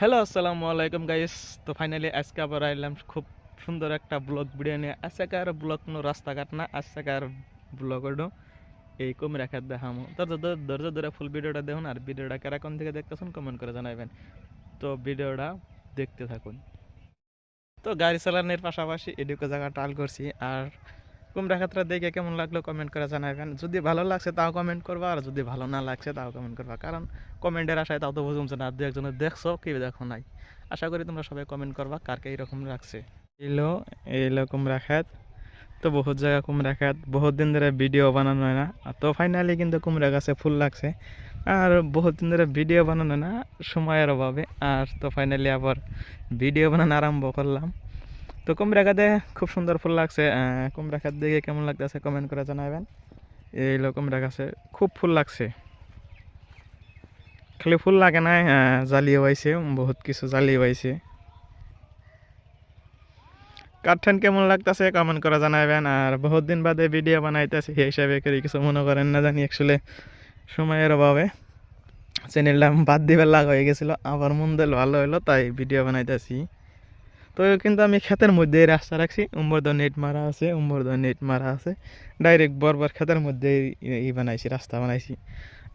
Hello আসসালামু আলাইকুম guys তো ফাইনালি আজকে আবার আইলাম খুব সুন্দর একটা ব্লগ ভিডিও নিয়ে। আজকের ব্লগ কোনো রাস্তাঘাট না আজকের ব্লগ এই কম রাখার দেখামো। ধরে ধৈর্য ধরে ফুল ভিডিওটা দেখুন আর ভিডিওটা কারা কোন থেকে দেখতেছেন কমেন্ট করে জানাবেন তো ভিডিওটা দেখতে থাকুন। তো গাড়ি চালানোর পাশাপাশি এদিকে জায়গা টাল করছি আর কুমড়া খাতরা দেখে কেমন লাগল কমেন্ট করে জানাবেন যদি ভালো লাগছে তাও কমেন্ট করবা, আর যদি ভালো না লাগছে তাও কমেন্ট করবা। কারণ কমেন্টের আশায় তাও তো বুঝুমছে না দু একজনে দেখছ কি দেখো নাই। আশা করি তোমরা সবাই কমেন্ট করবা কারকে এইরকম লাগছে। এলো এলো কুমড়া খাত তো বহুত জায়গা কুমড়া খাত বহুত দিন ধরে ভিডিও বানানো হয় না। তো ফাইনালি কিন্তু কুমড়া গাছে ফুল লাগছে। আর বহুত দিন ধরে ভিডিও বানানো না, সময়ের অভাবে। আর তো ফাইনালি আবার ভিডিও বানানো আরম্ভ করলাম। তো কুমড়া খাতে খুব সুন্দর ফুল লাগছে কুমড়া খাত দেখে কেমন লাগতেছে কমেন্ট করে জানাবেন এই কুমড়া গাছে খুব ফুল লাগছে। খালি ফুল লাগে নাই জ্বালিয়ে পাইছে বহুত কিছু জ্বালিয়ে পাইছে কাঠঠান কেমন লাগতেছে কমেন্ট করে জানাবেন আর বহুত দিন বাদে ভিডিও বানাইতেছি, সেই হিসাবে করে কিছু মনে করেন না জানি অ্যাকচুয়ালি সময়ের অভাবে। চ্যানেলটা বাদ দিবার লাগ হয়ে গেছিল, আবার মন দিল ভালো হলো তাই ভিডিও বানাইতেছি। তো কিন্তু আমি ক্ষেতের মধ্যে রাস্তা রাখছি। উম্বরদ নেট মারা আছে উম্বরদ নেট মারা আছে। ডাইরেক্ট বরবার ক্ষেতের মধ্যে ই বানাইছি রাস্তা বানাইছি।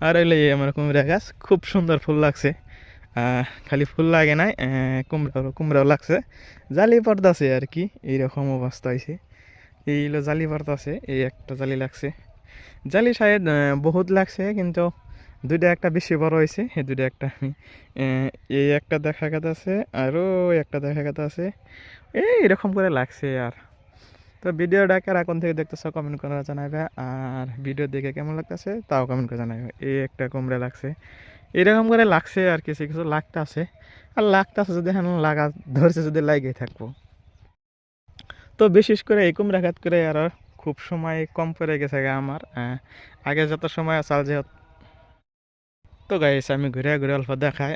আর এলে আমার কুমড়া গাছ খুব সুন্দর ফুল লাগছে। খালি ফুল লাগে নাই কুমড়াও কুমড়াও লাগছে। জালি পড়তাছে আর কি এইরকম অবস্থা হয়েছে এইগুলো জালি পড়তাছে এই একটা জালি লাগছে। জালি আহ, বহুত লাগছে কিন্তু দুইটা একটা বেশি বড় হয়েছে, এই দুইটা একটা আমি এই একটা দেখা গেছে আছে আরও একটা দেখা গেছে আছে। এই এরকম করে লাগছে আর। তো ভিডিওটা কারা কোন থেকে দেখতেছো কমেন্ট করে জানাবে আর ভিডিও দেখে কেমন লাগতেছে তাও কমেন্ট করে জানাবে এই একটা কুমড়া লাগছে। এরকম করে লাগছে আর কিছু কিছু লাগতে আছে আর লাগতে আছে যদি এখন লাগা, ধরছে যদি লাগে থাকব। তো বিশেষ করে এই কুমড়া খাত করে আর খুব সময় কম পড়ে গেছে আমার আগে যত সময় আসাল যে তো গাইছে আমি ঘুরে ঘুরে অল্প দেখাই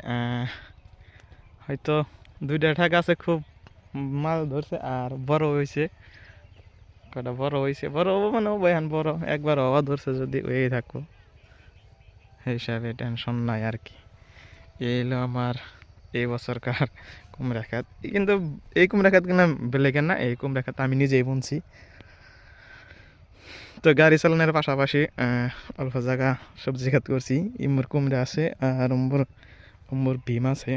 হয়তো দুইটা ঠাক আছে, খুব মাছ ধরছে আর বড় হয়েছে কটা বড় হয়েছে বড় হব মানে এখন বড়, একবার হওয়া ধরছে যদি থাকব সেই হিসাবে টেনশন নাই আর কি। এই আমার এই বছরকার কুমড়া খাত কিন্তু এই কুমড়া খাত কিনা বেলেগের না, এই কুমড়া খাত আমি নিজেই বুনছি। তো গাড়ি চালানোর পাশাপাশি অল্প জায়গা সবজি খাত করছি। ইমুর কুমড়া আছে আর অম্বর অম্বর ভীম আছে।